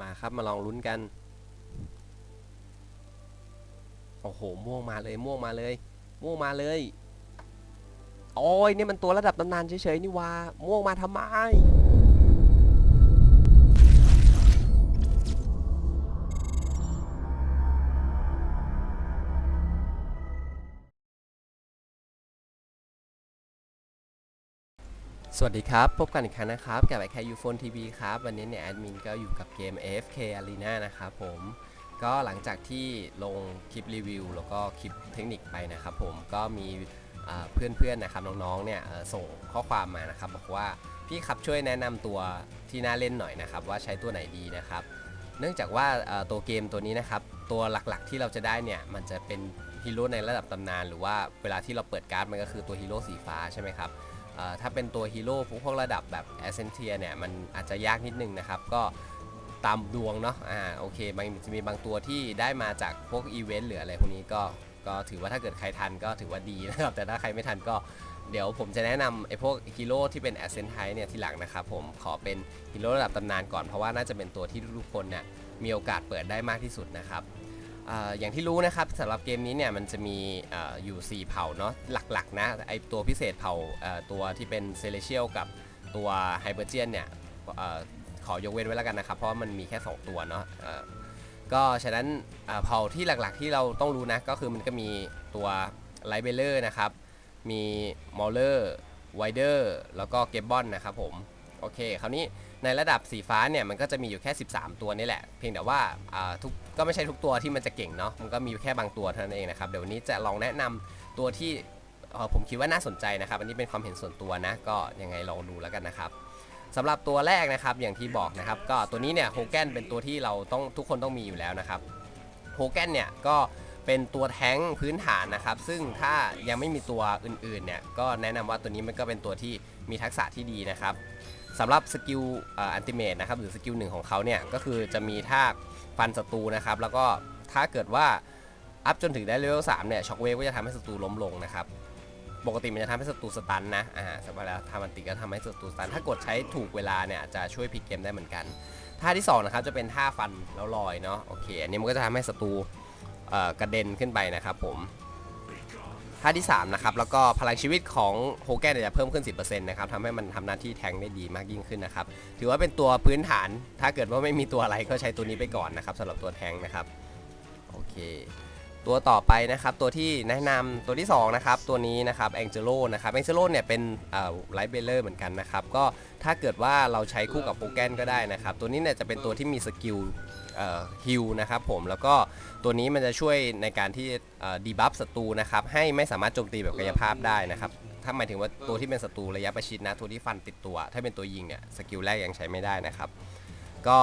มาครับมาลองลุ้นกัน โอ้โห ม่วงมาเลย ม่วงมาเลย ม่วงมาเลย โอ้ยนี่มันตัวระดับตำนานเฉยๆนี่ว่าม่วงมาทำไม สวัสดีครับ พบกันอีกครั้งนะครับ กับไอแคยูโฟนทีวีครับ วันนี้เนี่ยแอดมินก็อยู่กับเกม AFK Arena นะครับผม ก็หลังจากที่ลงคลิปรีวิว แล้วก็คลิปเทคนิคไปนะครับผมก็มีอ่าเพื่อนๆนะครับน้องๆเนี่ยส่งข้อความมานะครับ บอกว่าพี่ครับช่วยแนะนำตัวที่น่าเล่นหน่อยนะครับ ว่าใช้ตัวไหนดีนะครับ เนื่องจากว่าตัวเกมตัวนี้นะครับ ตัวหลักๆที่เราจะได้เนี่ยมันจะเป็นฮีโร่ในระดับตำนาน หรือว่าเวลาที่เราเปิดการ์ดมันก็คือตัวฮีโร่สีฟ้าใช่ไหมครับ ถ้าเป็นตัวฮีโร่พวกพวกระดับแบบแอสเซนเทียเนี่ยมันอาจจะยากนิดนึงนะครับ ก็ตามดวงเนาะอ่าโอเคมันจะมีบางตัวที่ได้มาจากพวกอีเวนต์หรืออะไรพวกนี้ก็ก็ถือว่าถ้าเกิดใครทันก็ถือว่าดีนะครับ แต่ถ้าใครไม่ทันก็เดี๋ยวผมจะแนะนำไอ้พวกฮีโร่ที่เป็นแอสเซนไทเนี่ยทีหลังนะครับผมขอเป็นฮีโร่ระดับตำนานก่อนเพราะว่าน่าจะเป็นตัวที่ทุกๆคนเนี่ยมีโอกาสเปิดได้มากที่สุดนะครับ อย่างที่รู้นะครับสำหรับเกมนี้เนี่ยมันจะมีออยู่ 4 เผ่าเนาะหลักๆนะไอตัวพิเศษเผ่าตัวที่เป็นเซเลเชียลกับตัวไฮเบอร์เจียนเนี่ยอขอยกเว้นไว้แล้วกันนะครับ เพราะมันมีแค่ 2 ตัวเนาะก็ฉะนั้นเผ่าที่หลักๆที่เราต้องรู้นะ ก็คือมันก็มีตัวไลเบเลอร์นะครับ มีมอลเลอร์ไวเดอร์แล้วก็เกบบอนนะครับผม โอเค คราวนี้ในระดับสีฟ้าเนี่ย มันก็จะมีอยู่แค่ 13 ตัวนี่แหละ เพียงแต่ว่าทุก ก็ไม่ใช่ทุกตัวที่มันจะเก่งเนาะมันก็มีแค่บางตัวเท่านั้นเองนะครับเดี๋ยววันนี้จะลองแนะนำตัวที่ผมคิดว่าน่าสนใจนะครับ อันนี้เป็นความเห็นส่วนตัวนะ ก็ยังไงลองดูแล้วกันนะครับสำหรับตัวแรกนะครับอย่างที่บอกนะครับ ก็ตัวนี้เนี่ยโฮแกนเป็นตัวที่เราต้องทุกคนต้องมีอยู่แล้วนะครับโฮแกนเนี่ยก็เป็นตัวแท้งพื้นฐานนะครับ ซึ่งถ้ายังไม่มีตัวอื่นๆเนี่ยก็แนะนำว่าตัวนี้มันก็เป็นตัวที่มีทักษะที่ดีนะครับสำหรับสกิลอันติเมตนะครับหรือสกิลหนึ่งของเขาเนี่ยก็คือจะมีท่า ฟันศัตรูนะครับ แล้วก็ถ้าเกิดว่าอัพจนถึงได้เลเวล3เนี่ยช็อคเวฟก็จะทำให้ศัตรูล้มลงนะครับ ปกติมันจะทำให้ศัตรูสตันนะ อ่าสำหรับแล้วทำมันติก็ทำให้ศัตรูสตัน ถ้ากดใช้ถูกเวลาเนี่ยจะช่วยพลิกเกมได้เหมือนกัน ท่าที่สองนะครับจะเป็นท่าฟันแล้วลอยเนาะ โอเค อันนี้มันก็จะทำให้ศัตรูกระเด็นขึ้นไปนะครับผม ท่าที่ 3 นะครับ แล้วก็พลังชีวิตของโฮแกนเนี่ยจะเพิ่มขึ้น 10%นะครับทำให้มันทำหน้าที่แทงได้ดีมากยิ่งขึ้นนะครับ ถือว่าเป็นตัวพื้นฐาน ถ้าเกิดว่าไม่มีตัวอะไรก็ใช้ตัวนี้ไปก่อนนะครับสำหรับตัวแทงนะครับ โอเค ตัวต่อไปนะครับ ตัวที่แนะนำตัวที่ 2 นะครับ ตัวนี้นะครับแองเจโลนะครับแองเจโลเนี่ยเป็นไลท์เบลเลอร์เหมือนกันนะครับ ก็ถ้าเกิดว่าเราใช้คู่กับโฮแกนก็ได้นะครับ ตัวนี้เนี่ยจะเป็นตัวที่มีสกิล ฮิลนะครับผมแล้วก็ตัวนี้มันจะช่วยในการที่ดีบัฟศัตรูนะครับให้ไม่สามารถโจมตีแบบกายภาพได้นะครับถ้าหมายถึงว่าตัวที่เป็นศัตรูระยะประชิดนะตัวที่ฟันติดตัว ถ้าเป็นตัวยิงเนี่ยสกิลแรกยังใช้ไม่ได้นะครับ ก็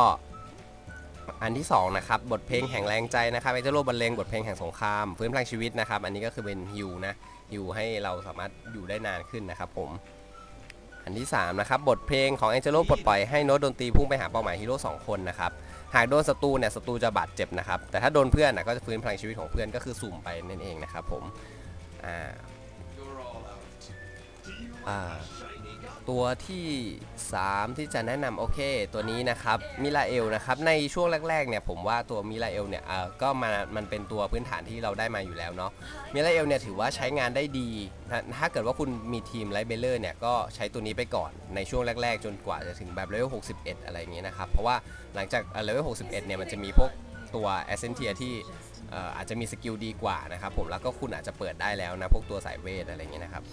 อันที่สองนะครับบทเพลงแห่งแรงใจนะครับไอเจโรบรรเลงบทเพลงแห่งสงครามฟื้นพลังชีวิตนะครับ อันนี้ก็คือเป็นฮิวนะฮิวให้เราสามารถอยู่ได้นานขึ้นนะครับผมอันที่3นะครับบทเพลงของแองเจโ o ปลดปล่อยให้โน้ตดนตรีพุ่งไปหาเป้าหมายฮีโร่สองคนนะครับ หากโดนศัตรูเนี่ยศัตรูจะบาดเจ็บนะครับ แต่ถ้าโดนเพื่อนนะก็จะฟื้นพลังชีวิตของเพื่อนก็คือสุ่มไปนั่นเองนะครับผมอ่าอ่า ตัวที่ 3 ที่จะแนะนำโอเค ตัวนี้นะครับมิลาเอลนะครับในช่วงแรกๆเนี่ยผมว่าตัวมิลาเอลเนี่ยเอ่าก็มามันเป็นตัวพื้นฐานที่เราได้มาอยู่แล้วเนาะมิลาเอลเนี่ยถือว่าใช้งานได้ดีนะถ้าเกิดว่าคุณมีทีมไลเบลเลอร์เนี่ยก็ใช้ตัวนี้ไปก่อนในช่วงแรกๆ จนกว่าจะถึงแบบเลเวล61 อะไรอย่างเงี้ยนะครับ เพราะว่าหลังจากเลเวล61เนี่ยมันจะมีพวกตัวแอสเซนเทียที่เอ่ออาจจะมีสกิลดีกว่านะครับผมแล้วก็คุณอาจจะเปิดได้แล้วนะพวกตัวสายเวทอะไรอย่างเงี้ยนะครับ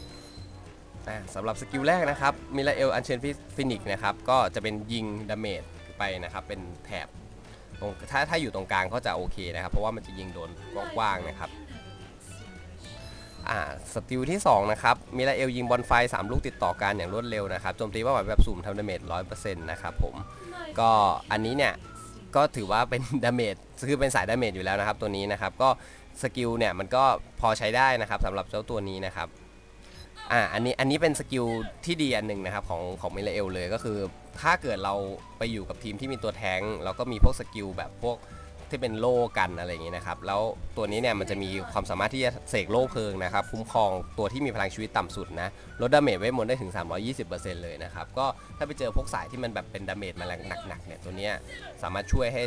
อะสำหรับสกิลแรกนะครับมิลาเอลอันเชนฟินิกนะครับก็จะเป็นยิงดาเมจไปนะครับเป็นแถบตรงถ้าถ้าอยู่ตรงกลางก็จะโอเคนะครับ เพราะว่ามันจะยิงโดนกว้างๆนะครับอ่าสกิลที่2นะครับมิลาเอลยิงบอลไฟ 3 ลูกติดต่อกันอย่างรวดเร็วนะครับโจมตีเป้าหมายแบบสุ่มทำดาเมจ100%นะครับผมก็อันนี้เนี่ยก็ถือว่าเป็นดาเมจคือเป็นสายดาเมจอยู่แล้วนะครับตัวนี้นะครับก็สกิลเนี่ยมันก็พอใช้ได้นะครับสำหรับเจ้าตัวนี้นะครับ อ่าอันนี้อันนี้เป็นสกิลที่ดีอันหนึ่งนะครับของของมิเลเอลเลยก็คือ ถ้าเกิดเราไปอยู่กับทีมที่มีตัวแทงแล้วก็มีพวกสกิลแบบพวกที่เป็นโล่กันอะไรอย่างงี้นะครับ แล้วตัวนี้เนี่ยมันจะมีความสามารถที่จะเสกโล่เพลิงนะครับ คุ้มครองตัวที่มีพลังชีวิตต่ำสุดนะลดดาเมจเวทมนต์ได้ถึง 320%เลยนะครับ ก็ถ้าไปเจอพวกสายที่มันแบบเป็นดาเมจมาแรงหนักๆเนี่ยตัวเนี้ยสามารถช่วยให้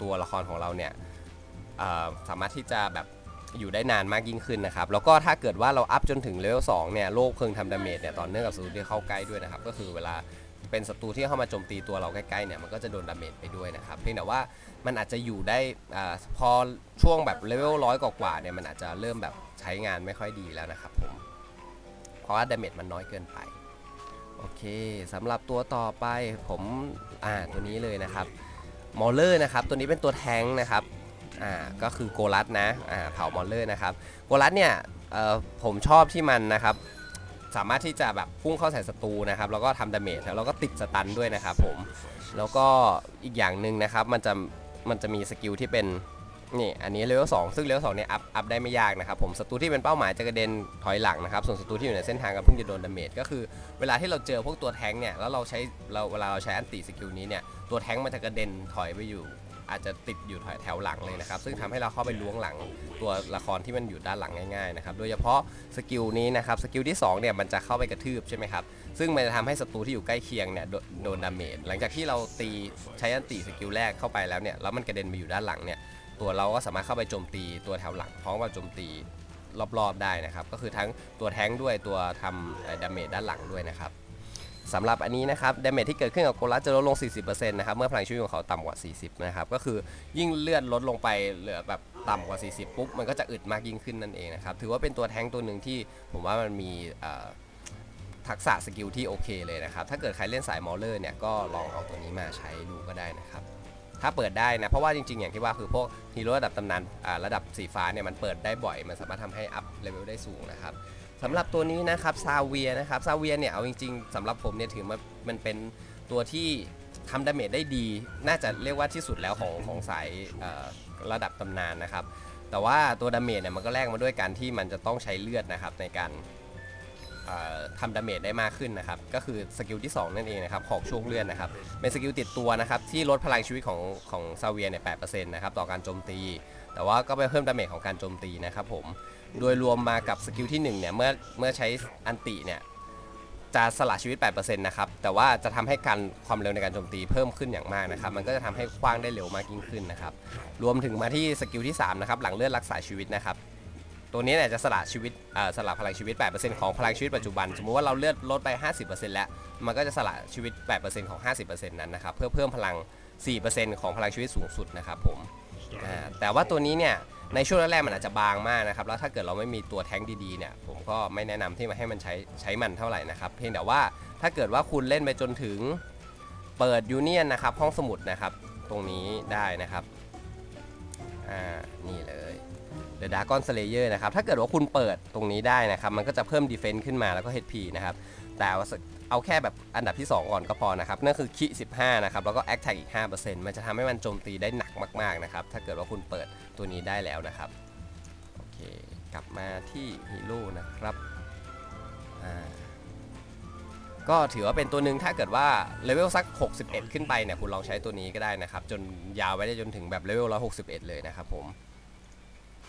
ตัวละครของเราเนี่ยสามารถที่จะแบบ อยู่ได้นานมากยิ่งขึ้นนะครับ แล้วก็ถ้าเกิดว่าเราอัพจนถึงเลเวล2เนี่ยโล่เพิงทำดาเมจเนี่ยต่อเนื่องกับศัตรูที่เข้าใกล้ด้วยนะครับ ก็คือเวลาเป็นศัตรูที่เข้ามาโจมตีตัวเราใกล้ๆเนี่ยมันก็จะโดนดาเมจไปด้วยนะครับ เพียงแต่ว่ามันอาจจะอยู่ได้อ่าพอช่วงแบบเลเวลร้อยกว่าๆเนี่ยมันอาจจะเริ่มแบบใช้งานไม่ค่อยดีแล้วนะครับผมเพราะว่าดาเมจมันน้อยเกินไปโอเคสำหรับตัวต่อไปผมอ่าตัวนี้เลยนะครับมอลเลอร์นะครับตัวนี้เป็นตัวแทงนะครับ อ่าก็คือโกลัสนะอ่าเผ่ามอลเลอร์นะครับโกลัสเนี่ยเอ่อผมชอบที่มันนะครับสามารถที่จะแบบพุ่งเข้าใส่ศัตรูนะครับแล้วก็ทำดาเมจแล้วก็ติดสตันด้วยนะครับผมแล้วก็อีกอย่างหนึ่งนะครับมันจะมันจะมีสกิลที่เป็นนี่อันนี้เลเวลสองซึ่งเลเวลสองเนี่ยอัพอัพได้ไม่ยากนะครับผมศัตรูที่เป็นเป้าหมายจะกระเด็นถอยหลังนะครับส่วนศัตรูที่อยู่ในเส้นทางก็เพิ่งจะโดนดาเมจก็คือเวลาที่เราเจอพวกตัวแท้งเนี่ยแล้วเราใช้เราเวลาเราใช้อันติสกิลนี้เนี่ยตัวแท้งมันจะกระเด็นถอยไปอยู่ อาจจะติดอยู่แถวหลังเลยนะครับ ซึ่งทำให้เราเข้าไปล้วงหลังตัวละครที่มันอยู่ด้านหลังง่ายๆนะครับ โดยเฉพาะสกิลนี้นะครับ สกิลที่2เนี่ยมันจะเข้าไปกระทืบใช่ไหมครับ ซึ่งมันจะทำให้ศัตรูที่อยู่ใกล้เคียงเนี่ยโดนโดนดาเมจ หลังจากที่เราตีใช้อันติสกิลแรกเข้าไปแล้วเนี่ย แล้วมันกระเด็นไปอยู่ด้านหลังเนี่ย ตัวเราก็สามารถเข้าไปโจมตีตัวแถวหลังพร้อมกับโจมตีรอบๆได้นะครับ ก็คือทั้งตัวแท้งด้วยตัวทำดาเมจด้านหลังด้วยนะครับ สำหรับอันนี้นะครับดาเมจที่เกิดขึ้นกับโกลัสจะลดลง 40%นะครับเมื่อพลังชีวิตของเขาต่ำกว่า 40 นะครับ ก็คือยิ่งเลือดลดลงไปเหลือแบบต่ำกว่า 40 ปุ๊บ มันก็จะอึดมากยิ่งขึ้นนั่นเองนะครับ ถือว่าเป็นตัวแทงตัวหนึ่งที่ผมว่ามันมีทักษะสกิลที่โอเคเลยนะครับ ถ้าเกิดใครเล่นสายมอลเลอร์เนี่ยก็ลองเอาตัวนี้มาใช้ดูก็ได้นะครับ ถ้าเปิดได้นะ เพราะว่าจริงๆ อย่างที่ว่าคือพวกฮีโร่ระดับตำนานระดับสีฟ้าเนี่ยมันเปิดได้บ่อย มันสามารถทำให้อัพเลเวลได้สูงนะครับ สำหรับตัวนี้นะครับซาเวียนะครับซาเวียเนี่ยเอาจริงๆสำหรับผมเนี่ยถือมันมันเป็นตัวที่ทำดาเมจได้ดี น่าจะเรียกว่าที่สุดแล้วของของสายระดับตำนานนะครับ แต่ว่าตัวดาเมจเนี่ยมันก็แลกมาด้วยการที่มันจะต้องใช้เลือดนะครับในการทำดาเมจได้มากขึ้นนะครับ ก็คือสกิลที่ 2 นั่นเองนะครับของช่วงเลือดนะครับ เป็นสกิลติดตัวนะครับ ที่ลดพลังชีวิตของของซาเวียเนี่ย8%นะครับ ต่อการโจมตี แต่ว่าก็ไปเพิ่มดาเมจของการโจมตีนะครับผม โดยรวมมากับสกิลที่1เนี่ยเมื่อเมื่อใช้อันติเนี่ยจะสละชีวิต 8%นะครับ แต่ว่าจะทำให้การความเร็วในการโจมตีเพิ่มขึ้นอย่างมากนะครับ มันก็จะทำให้คว้างได้เร็วมากยิ่งขึ้นนะครับ รวมถึงมาที่สกิลที่3นะครับ หลังเลือดรักษาชีวิตนะครับ ตัวนี้เนี่ยจะสละชีวิตอ่อสละพลังชีวิต 8%ของพลังชีวิตปัจจุบัน สมมุติว่าเราเลือดลดไป 50%แล้ว มันก็จะสละชีวิต 8%ของ 50%นั้นนะครับ เพื่อเพิ่มพลัง 4%ของพลังชีวิตสูงสุดนะครับผม แต่ว่าตัวนี้เนี่ย ในช่วงแรกๆมันอาจจะบางมากนะครับแล้วถ้าเกิดเราไม่มีตัวแท้งดีๆเนี่ยผมก็ไม่แนะนำที่มาให้มันใช้ใช้มันเท่าไหร่นะครับเพียงแต่ว่าถ้าเกิดว่าคุณเล่นไปจนถึงเปิดยูเนียนนะครับห้องสมุดนะครับตรงนี้ได้นะครับอ่านี่เลย The Dragon Slayer นะครับถ้าเกิดว่าคุณเปิดตรงนี้ได้นะครับมันก็จะเพิ่ม Defense ขึ้นมาแล้วก็ HP นะครับ แต่เอาแค่แบบอันดับที่ 2 ก่อนก็พอนะครับ นั่นคือคิ15 นะครับ แล้วก็ Attack อีก 5%มันจะทำให้มันโจมตีได้หนักมาก ๆ นะครับ ถ้าเกิดว่าคุณเปิดตัวนี้ได้แล้วนะครับ โอเค กลับมาที่ฮีโร่นะครับก็ถือว่าเป็นตัวหนึ่งถ้าเกิดว่าเลเวลสัก 61 ขึ้นไปเนี่ยคุณลองใช้ตัวนี้ก็ได้นะครับ จนยาวไว้ได้จนถึงแบบเลเวล161 เลยนะครับผม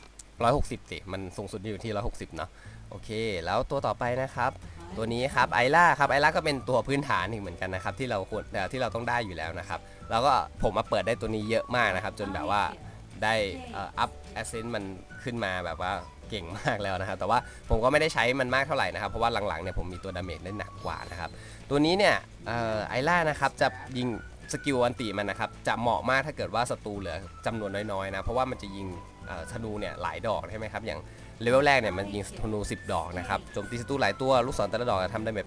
160สิมันสูงสุดอยู่ที่ 160 เนาะ โอเค แล้วตัวต่อไปนะครับ ตัวนี้ครับไอล่าครับไอล่าก็เป็นตัวพื้นฐานอีกเหมือนกันนะครับที่เราควรเอ่ที่เราต้องได้อยู่แล้วนะครับ แล้วก็ผมมาเปิดได้ตัวนี้เยอะมากนะครับ จนแบบว่าได้อัพแอสเซนต์มันขึ้นมาแบบว่าเก่งมากแล้วนะครับแต่ว่าผมก็ไม่ได้ใช้มันมากเท่าไหร่นะครับ เพราะว่าหลังๆเนี่ยผมมีตัวดาเมจได้หนักกว่านะครับ ตัวนี้เนี่ยไอล่านะครับจะยิงสกิลอันติมันนะครับจะเหมาะมากถ้าเกิดว่าศัตรูเหลือจำนวนน้อยๆนะเพราะว่ามันจะยิงธนูเนี่ยหลายดอกใช่ไหมครับอย่าง เลเวลแรกเนี่ยมันยิงธนู 10 ดอกนะครับโจมตีศัตรูหลายตัวลูกศรแต่ละดอกจะทำได้ไป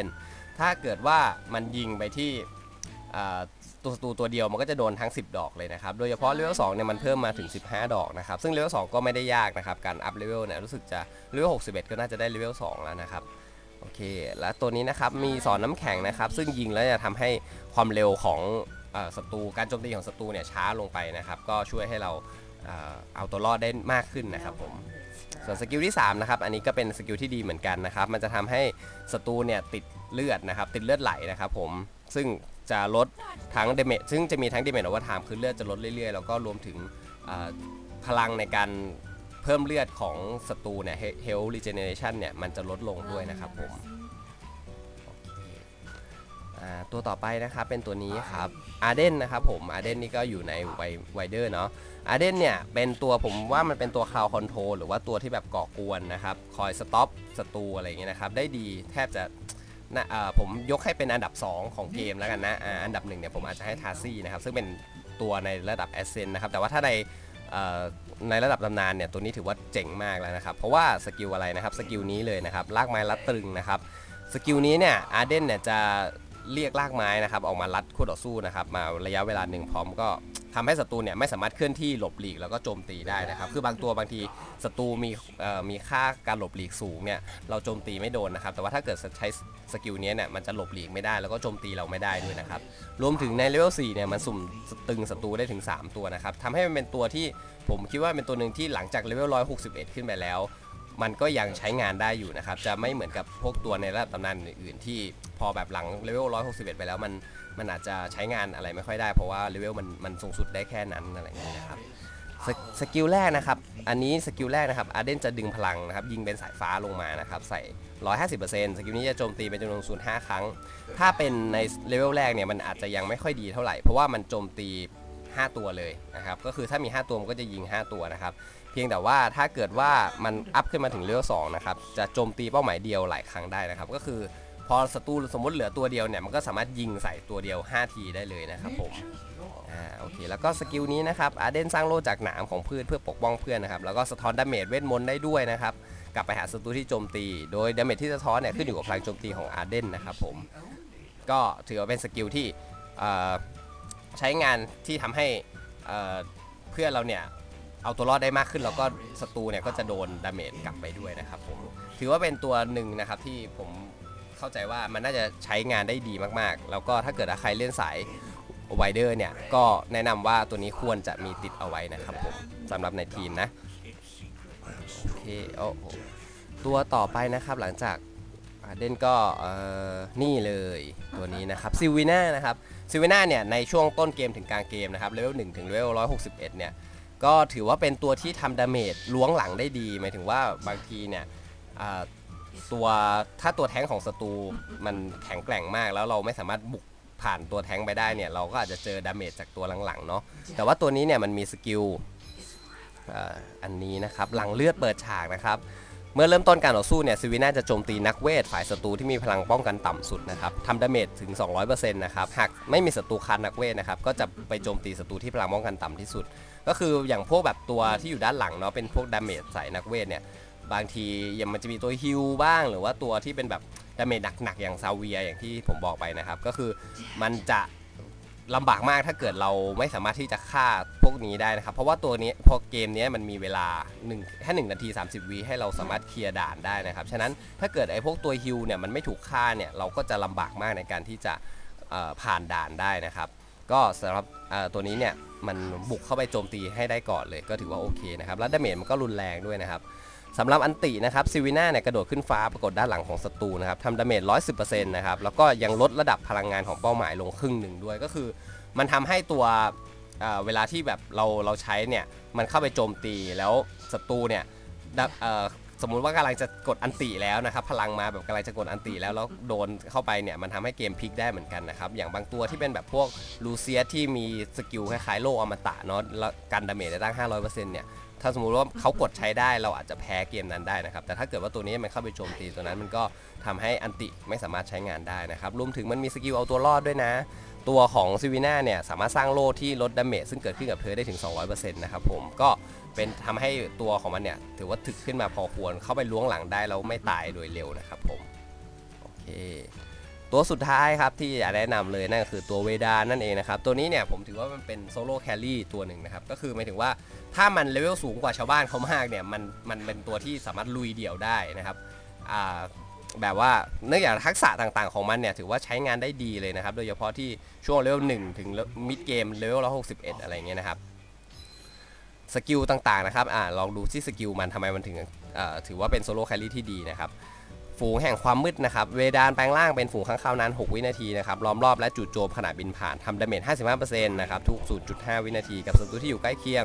80%ถ้าเกิดว่ามันยิงไปที่ตัวศัตรูตัวเดียวมันก็จะโดนทั้ง 10 ดอกเลยนะครับ โดยเฉพาะเลเวล2เนี่ยมันเพิ่มมาถึง 15 ดอกนะครับ ซึ่งเลเวล2ก็ไม่ได้ยากนะครับ การอัพเลเวลเนี่ยรู้สึกจะเลเวล61 ก็น่าจะได้เลเวล2แล้วนะครับ โอเค แล้วตัวนี้นะครับมีสอนน้ำแข็งนะครับ ซึ่งยิงแล้วจะทำให้ความเร็วของศัตรูการโจมตีของศัตรูเนี่ยช้าลงไปนะครับ ก็ช่วยให้เราเอาตัวรอดได้มากขึ้นนะครับผม ส่วนสกิลที่3นะครับอันนี้ก็เป็นสกิลที่ดีเหมือนกันนะครับมันจะทำให้ศัตรูเนี่ยติดเลือดนะครับติดเลือดไหลนะครับผมซึ่งจะลดทั้งเดเมจซึ่งจะมีทั้งเดเมจอวตารคือเลือดจะลดเรื่อยๆ แล้วก็รวมถึงพลังในการเพิ่มเลือดของศัตรูเนี่ย health regeneration เนี่ยมันจะลดลงด้วยนะครับผม อ่าตัวต่อไปนะครับเป็นตัวนี้ครับอาเดนนะครับผมอาเดนนี่ก็อยู่ในไวเดอร์เนาะอาเดนเนี่ยเป็นตัวผมว่ามันเป็นตัวคลาวคอนโทรหรือว่าตัวที่แบบก่อกวนนะครับ คอยสต็อปศัตรูอะไรอย่างเงี้ยนะครับ ได้ดีแทบจะนะผมยกให้เป็นอันดับ 2 ของเกมแล้วกันนะออันดับหนึ่งเนี่ยผมอาจจะให้ทาซี่นะครับ ซึ่งเป็นตัวในระดับแอสเซนนะครับ แต่ว่าถ้าในในระดับตำนานเนี่ยตัวนี้ถือว่าเจ๋งมากแล้วนะครับ เพราะว่าสกิลอะไรนะครับ สกิลนี้เลยนะครับลากไม้ลัดตรึงนะครับ สกิลนี้เนี่ยอาเดนเนี่ยจะ เรียกลากไม้นะครับออกมารัดคู่ต่อสู้นะครับมาระยะเวลาหนึ่งพร้อมก็ทำให้ศัตรูเนี่ยไม่สามารถเคลื่อนที่หลบหลีกแล้วก็โจมตีได้นะครับ คือบางตัวบางทีศัตรูมีมีค่าการหลบหลีกสูงเนี่ยเราโจมตีไม่โดนนะครับ แต่ว่าถ้าเกิดใช้สกิลนี้เนี่ยมันจะหลบหลีกไม่ได้แล้วก็โจมตีเราไม่ได้ด้วยนะครับ รวมถึงในเลเวล4เนี่ยมันสุ่มตึงศัตรูได้ถึง 3 ตัวนะครับทำให้มันเป็นตัวที่ผมคิดว่าเป็นตัวหนึ่งที่หลังจากเลเวล161 ขึ้นไปแล้ว มันก็ยังใช้งานได้อยู่นะครับ จะไม่เหมือนกับพวกตัวในระดับตำนานอื่นๆ ที่พอแบบหลังเลเวล161 ไปแล้วมันมันอาจจะใช้งานอะไรไม่ค่อยได้ เพราะว่าเลเวลมันมันสูงสุดได้แค่นั้นอะไรอย่างเงี้ยนะครับสสกิลแรกนะครับ อันนี้สกิลแรกนะครับอาเดนจะดึงพลังนะครับ ยิงเป็นสายฟ้าลงมานะครับ ใส่ 150%สกิลนี้จะโจมตีเป็นจำนวนศูนย์5ครั้ง ถ้าเป็นในเลเวลแรกเนี่ยมันอาจจะยังไม่ค่อยดีเท่าไหร่ เพราะว่ามันโจมตี 5 ตัวเลยนะครับ ก็คือถ้ามี 5 ตัวมันก็จะยิง 5 ตัวนะครับ เพียงแต่ว่าถ้าเกิดว่ามันอัพขึ้นมาถึงเลเวล2นะครับจะโจมตีเป้าหมายเดียวหลายครั้งได้นะครับ ก็คือพอศัตรูสมมติเหลือตัวเดียวเนี่ยมันก็สามารถยิงใส่ตัวเดียว 5 ทีได้เลยนะครับผมอ่าโอเคแล้วก็สกิลนี้นะครับอาเดนสร้างโล่จากหนามของพืชเพื่อปกป้องเพื่อนนะครับแล้วก็สะท้อนดาเมจเวทมนต์ได้ด้วยนะครับกลับไปหาศัตรูที่โจมตี โดยดาเมจที่สะท้อนเนี่ยขึ้นอยู่กับพลังโจมตีของอาเดนนะครับผมก็ถือว่าเป็นสกิลที่ใช้งานที่ทำให้เพื่อนเราเนี่ย เอาตัวรอดได้มากขึ้น แล้วก็ศัตรูเนี่ยก็จะโดนดาเมจกลับไปด้วยนะครับผมถือว่าเป็นตัวหนึ่งนะครับที่ผมเข้าใจว่ามันน่าจะใช้งานได้ดีมากๆ แล้วก็ถ้าเกิดใครเล่นสายไวเดอร์เนี่ยก็แนะนำว่าตัวนี้ควรจะมีติดเอาไว้นะครับผมสำหรับในทีมนะโอเคโอ้โหตัวต่อไปนะครับหลังจากเดนก็นี่เลยตัวนี้นะครับซิวิน่านะครับซิวิน่าเนี่ยในช่วงต้นเกมถึงกลางเกมนะครับเลเวล1ถึงเลเวล161เนี่ย ก็ถือว่าเป็นตัวที่ทำดาเมจล้วงหลังได้ดี หมายถึงว่าบางทีเนี่ยอ่าตัวถ้าตัวแท้งของศัตรูมันแข็งแกร่งมากแล้วเราไม่สามารถบุกผ่านตัวแท้งไปได้เนี่ยเราก็อาจจะเจอดาเมจจากตัวหลังๆเนาะแต่ว่าตัวนี้เนี่ยมันมีสกิลอ่าอันนี้นะครับหลังเลือดเปิดฉากนะครับ มื่อเริ่มต้นการต่อสู้เนี่ยซิวิน่าจะโจมตีนักเวทฝ่ายศัตรูที่มีพลังป้องกันต่ำสุดนะครับทำดาเมจถึง 200%นะครับหากไม่มีศัตรูคันนักเวทนะครับก็จะไปโจมตีศัตรูที่พลังป้องกันต่ำที่สุด ก็คืออย่างพวกแบบตัวที่อยู่ด้านหลังเนาะเป็นพวกดาเมจใส่นักเวทเนี่ยบางทียังมันจะมีตัวฮิลบ้าง หรือว่าตัวที่เป็นแบบดาเมจหนักๆอย่างซาเวียอย่างที่ผมบอกไปนะครับก็คือมันจะ ลำบากมากถ้าเกิดเราไม่สามารถที่จะฆ่าพวกนี้ได้นะครับ เพราะว่าตัวนี้พอเกมนี้มันมีเวลา1แค่1นาที 30วิให้เราสามารถเคลียร์ด่านได้นะครับ ฉะนั้นถ้าเกิดไอ้พวกตัวฮิลเนี่ยมันไม่ถูกฆ่าเนี่ยเราก็จะลำบากมากในการที่จะผ่านด่านได้นะครับ ก็สำหรับตัวนี้เนี่ยมันบุกเข้าไปโจมตีให้ได้ก่อนเลย ก็ถือว่าโอเคนะครับ แล้วดาเมจมันก็รุนแรงด้วยนะครับ สำหรับอันตินะครับซิวิน่าเนี่ยกระโดดขึ้นฟ้าปรากฏด้านหลังของศัตรูนะครับทำดาเมจ110%นะครับแล้วก็ยังลดระดับพลังงานของเป้าหมายลงครึ่งหนึ่งด้วยก็คือ มันทำให้ตัวเวลาที่แบบเราเราใช้เนี่ยมันเข้าไปโจมตีแล้วศัตรูเนี่ยสมมุติว่ากำลังจะกดอันติแล้วนะครับพลังมาแบบกำลังจะกดอันติแล้วแล้วโดนเข้าไปเนี่ยมันทำให้เกมพลิกได้เหมือนกันนะครับอย่างบางตัวที่เป็นแบบพวกลูเซียสที่มีสกิลคล้ายๆโลอมตะเนาะแล้วกันดาเมจได้ตั้ง500%เนี่ย ถ้าสมมุติว่าเขากดใช้ได้เราอาจจะแพ้เกมนั้นได้นะครับ แต่ถ้าเกิดว่าตัวนี้มันเข้าไปโจมตีตัวนั้นมันก็ทำให้อันติไม่สามารถใช้งานได้นะครับ รวมถึงมันมีสกิลเอาตัวรอดด้วยนะ ตัวของซิวิน่าเนี่ยสามารถสร้างโล่ที่ลดดาเมจซึ่งเกิดขึ้นกับเธอได้ถึง 200%นะครับผมก็เป็นทำให้ตัวของมันเนี่ยถือว่าถึกขึ้นมาพอควรเข้าไปล้วงหลังได้แล้วไม่ตายโดยเร็วนะครับผมโอเคตัวสุดท้ายครับที่อยากแนะนำเลยนั่นก็คือตัวเวดานั่นเองนะครับตัวนี้เนี่ยผมถือว่ามันเป็นโซโล่แครี่ตัวหนึ่งนะครับก็คือหมายถึงว่า ถ้ามันเลเวลสูงกว่าชาวบ้านเขามากเนี่ยมันมันเป็นตัวที่สามารถลุยเดี่ยวได้นะครับอ่าแบบว่าเนื่องจากทักษะต่างๆของมันเนี่ยถือว่าใช้งานได้ดีเลยนะครับ โดยเฉพาะที่ช่วงเลเวล1ถึงมิดเกมเลเวล161อะไรเงี้ยนะครับสกิลต่างๆนะครับอ่าลองดูที่สกิลมันทำไมมันถึงถือว่าเป็นโซโล่แคลรี่ที่ดีนะครับฝูงแห่งความมืดนะครับ เวดานแปลงร่างเป็นฝูงข้างคาวนาน 6 วินาทีนะครับล้อมรอบและจู่โจมขณะบินผ่านทำดาเมจ 55%นะครับทุก 0.5 วินาทีกับศัตรูที่อยู่ใกล้เคียง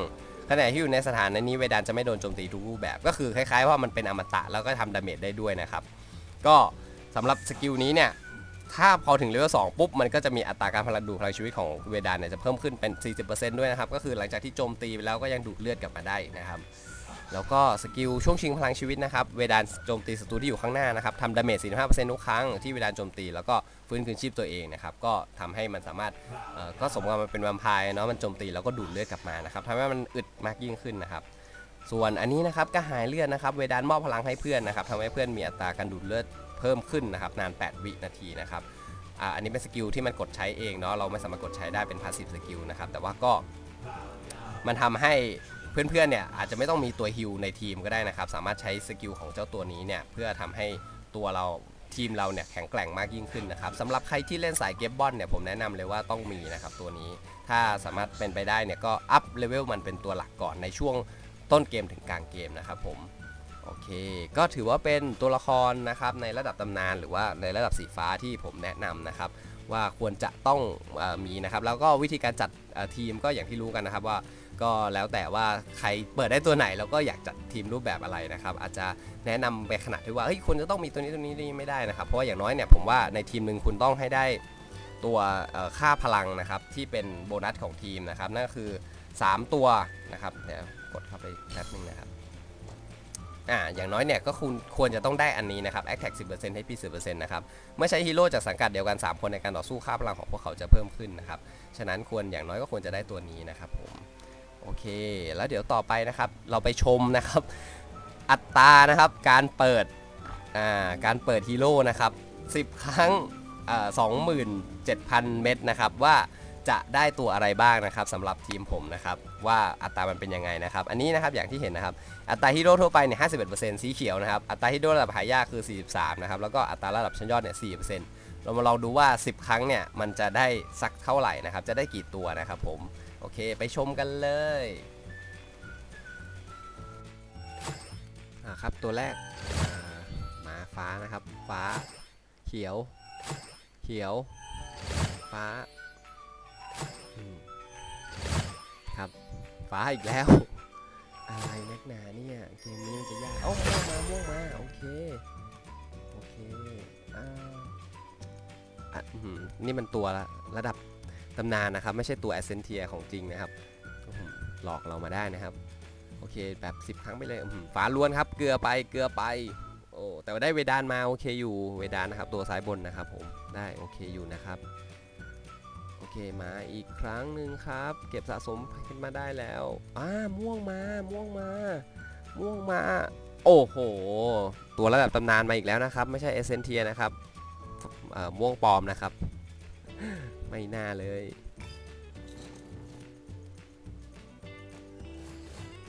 ขณะที่อยู่ในสถานะนี้เวดานจะไม่โดนโจมตีทุกรูปแบบ ก็คือคล้ายๆว่ามันเป็นอมตะแล้วก็ทำดาเมจได้ด้วยนะครับ ก็สำหรับสกิลนี้เนี่ยถ้าพอถึงเลเวลสปุ๊บมันก็จะมีอัตราการพลังดูดพลังชีวิตของเวดานเนี่ยจะเพิ่มขึ้นเป็น 40%ด้วยนะครับ ก็คือหลังจากที่โจมตีไปแล้วก็ยังดูดเลือดกลับมาได้นะครับ แล้วก็สกิลช่วงชิงพลังชีวิตนะครับ เวดานโจมตีศัตรูที่อยู่ข้างหน้านะครับทำดาเมจ 45%ทุกครั้งที่เวดานโจมตี แล้วก็ฟื้นคืนชีพตัวเองนะครับ ก็ทำให้มันสามารถก็สมกับมันเป็นแวมไพร์เนาะ มันโจมตีแล้วก็ดูดเลือดกลับมานะครับทำให้มันอึดมากยิ่งขึ้นนะครับ ส่วนอันนี้นะครับก็หายเลือดนะครับ เวดานมอบพลังให้เพื่อนนะครับทำให้เพื่อนมีอัตราการดูดเลือดเพิ่มขึ้นนะครับ นาน 8 วินาทีนะครับอ,อันนี้เป็นสกิลที่มันกดใช้เองเนาะ เราไม่สามารถกดใช้ได้เป็นพาสซีฟสกิลนะครับ แต่ว่าก็มันทำให้ เพื่อนๆเนี่ยอาจจะไม่ต้องมีตัวฮิลในทีมก็ได้นะครับ สามารถใช้สกิลของเจ้าตัวนี้เนี่ยเพื่อทำให้ตัวเราทีมเราเนี่ยแข็งแกร่งมากยิ่งขึ้นนะครับสำหรับใครที่เล่นสายเกมบอลเนี่ยผมแนะนำเลยว่าต้องมีนะครับตัวนี้ถ้าสามารถเป็นไปได้เนี่ยก็อัพเลเวลมันเป็นตัวหลักก่อนในช่วงต้นเกมถึงกลางเกมนะครับผมโอเค ก็ถือว่าเป็นตัวละครนะครับในระดับตำนานหรือว่าในระดับสีฟ้าที่ผมแนะนำนะครับ ว่าควรจะต้องอมีนะครับ แล้วก็วิธีการจัดทีมก็อย่างที่รู้กันนะครับว่า ก็แล้วแต่ว่าใครเปิดได้ตัวไหนแล้วก็อยากจัดทีมรูปแบบอะไรนะครับ อาจจะแนะนำไปขนาดที่ว่าเฮ้ยคุณจะต้องมีตัวนี้ตัวนี้นี่ไม่ได้นะครับ เพราะว่าอย่างน้อยเนี่ยผมว่าในทีมหนึ่งคุณต้องให้ได้ตัวค่าพลังนะครับที่เป็นโบนัสของทีมนะครับนั่นก็คือ 3 ตัวนะครับเดี๋ยวกดเข้าไปแป๊บนึงนะครับอ่าอย่างน้อยเนี่ยก็คุณควรจะต้องได้อันนี้นะครับ Attack 10% HP 10%นะครับเมื่อใช้ฮีโร่จากสังกัดเดียวกัน 3 คนในการต่อสู้ค่าพลังของพวกเขาจะเพิ่มขึ้นนะครับ ฉะนั้นควรอย่างน้อยก็ควรจะได้ตัวนี้นะครับผม โอเค แล้วเดี๋ยวต่อไปนะครับ เราไปชมนะครับ อัตรานะครับ การเปิด อ่า การเปิดฮีโร่นะครับ 10 ครั้ง อ่า27,000เม็ดนะครับ ว่าจะได้ตัวอะไรบ้างนะครับสำหรับทีมผมนะครับ ว่าอัตรามันเป็นยังไงนะครับ อันนี้นะครับอย่างที่เห็นนะครับ อัตราฮีโร่ทั่วไปเนี่ย51%สีเขียวนะครับ อัตราฮีโร่ระดับหายากคือ 43 นะครับ แล้วก็อัตราระดับชั้นยอดเนี่ย4%เรามาลองดูว่า 10 ครั้งเนี่ยมันจะได้สักเท่าไหร่นะครับ จะได้กี่ตัวนะครับผม โอเคไปชมกันเลยอ่าครับตัวแรกหมาฟ้านะครับ ฟ้า เขียว เขียว ฟ้าครับ ฟ้าอีกแล้ว อะไรนักหนาเนี่ยเกมนี้มันจะยาก เอ้าม่วงมาม่วงมาโอเค โอเคอ่าอะนี่มันตัวละระดับ ตำนานนะครับ ไม่ใช่ตัวแอสเซนเทียของจริงนะครับหลอกเรามาได้นะครับ โอเคแบบ 10 ครั้งไปเลยฝาล้วนครับ เกลือไปเกลือไปโอ้แต่ว่าได้เวดานมาโอเคอยู่เวดานนะครับ ตัวซ้ายบนนะครับผมได้โอเคอยู่นะครับโอเคมาอีกครั้งหนึ่งครับ เก็บสะสมขึ้นมาได้แล้วอ่าม่วงมาม่วงมาม่วงมา โอ้โห ตัวระดับตำนานมาอีกแล้วนะครับ ไม่ใช่เอเซนเทียนะครับม่วงปลอมนะครับ ไม่น่าเลย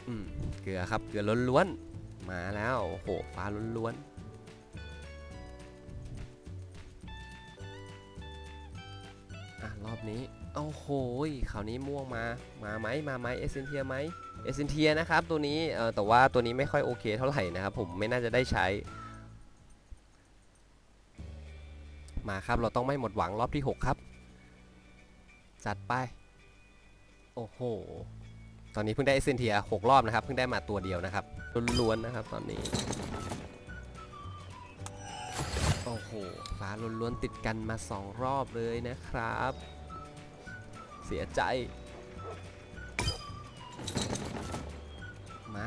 อืม เกลือครับ เกลือล้วนๆ มาแล้ว โอ้โห ฟ้าล้วนๆ อะ รอบนี้ โอ้โหคราวนี้ม่วงมา มาไหม มาไหมเอเซนเทียไหมเอเซนเทียนะครับ ตัวนี้ เออแต่ว่าตัวนี้ไม่ค่อยโอเคเท่าไหร่นะครับ ผมไม่น่าจะได้ใช้ มาครับ เราต้องไม่หมดหวังรอบที่ 6 ครับ จัดไป โอ้โห ตอนนี้เพิ่งได้เอเซนเทีย6รอบนะครับ เพิ่งได้มาตัวเดียวนะครับล้วนๆนะครับตอนนี้ โอ้โห ฟ้าล้วนๆติดกันมา 2 รอบเลยนะครับ เสียใจ มา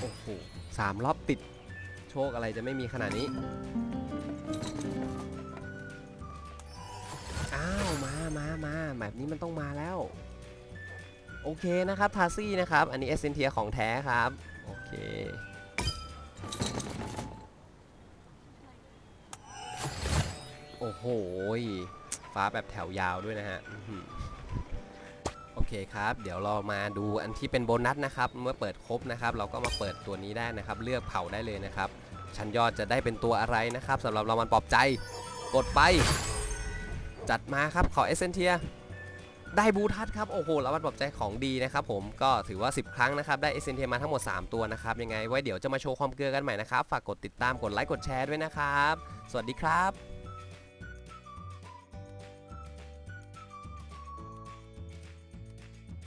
โอ้โหสามรอบติด โชคอะไรจะไม่มีขนาดนี้ อ้าว มามามาแบบนี้มันต้องมาแล้ว โอเคนะครับทาซี่นะครับ อันนี้เอเซนเทียของแท้ครับ โอเคโอ้โห ฟ้าแบบแถวยาวด้วยนะฮะ โอเคครับ เดี๋ยวเรามาดูอันที่เป็นโบนัสนะครับ เมื่อเปิดครบนะครับ เราก็มาเปิดตัวนี้ได้นะครับ เลือกเผาได้เลยนะครับ ชั้นยอดจะได้เป็นตัวอะไรนะครับสำหรับรางวัลปลอบใจกดไป จัดมาครับขอเอเซนเทียได้บูทัสครับโอ้โหรางวัลปลอบใจของดีนะครับผมก็ถือว่า 10 ครั้งนะครับได้เอเซนเทียมาทั้งหมด 3 ตัวนะครับยังไงไว้เดี๋ยวจะมาโชว์ความเกลือกันใหม่นะครับฝากกดติดตามกดไลค์กดแชร์ด้วยนะครับ สวัสดีครับ